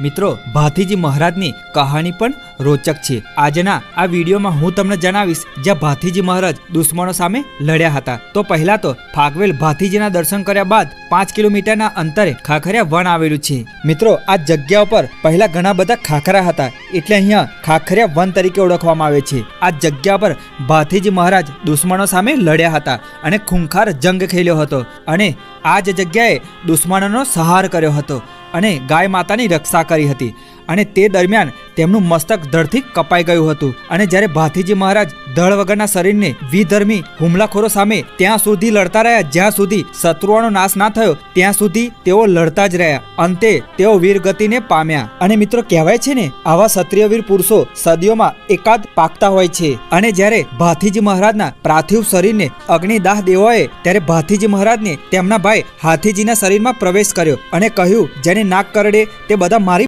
મિત્રો, ભાથીજી મહારાજની કહાણી પણ રોચક છે. આજના આ વિડીયોમાં હું તમને જણાવીશ, જ્યાં ભાથીજી મહારાજ દુશ્મનો સામે લડ્યા હતા. તો પહેલા તો ફાગવેલ ભાથીજીના દર્શન કર્યા બાદ પાંચ કિલોમીટરના અંતરે ખાખરિયા વન આવેલું છે. મિત્રો, આ જગ્યા ઉપર પહેલા ઘણા બધા ખાખરા હતા, એટલે અહીંયા ખાખરિયા વન તરીકે ઓળખવામાં આવે છે. આ જગ્યા પર ભાથીજી મહારાજ દુશ્મનો સામે લડ્યા હતા અને ખૂંખાર જંગ ખેલ્યો હતો અને આ જ જગ્યાએ દુશ્મનોનો સહાર કર્યો હતો. અને ગાય માતાની રક્ષા કરી હતી. અને તે દરમિયાન તેમનું મસ્તક ધડથી કપાઈ ગયું હતું. અને જ્યારે ભાથીજી મહારાજ ધડ વગરના શરીરને વિધર્મી હુમલાખોરો સામે ત્યાં સુધી લડતા રહ્યા, જ્યાં સુધી શત્રુઓનો નાશ ના થયો, ત્યાં સુધી તેઓ લડતા જ રહ્યા. અંતે તેઓ વીરગતિને પામ્યા. અને મિત્રો, કહેવાય છે ને, આવા ક્ષત્રિય વીર પુરુષો સદીઓમાં એકાદ પાકતા હોય છે. અને જ્યારે ભાથીજી મહારાજના પાર્થિવ શરીરને અગ્નિદાહ દેવાએ ત્યારે ભાથીજી મહારાજને તેમના ભાઈ હાથીજીના શરીરમાં પ્રવેશ કર્યો અને કહ્યું, જેને નાક કરડે તે બધા મારી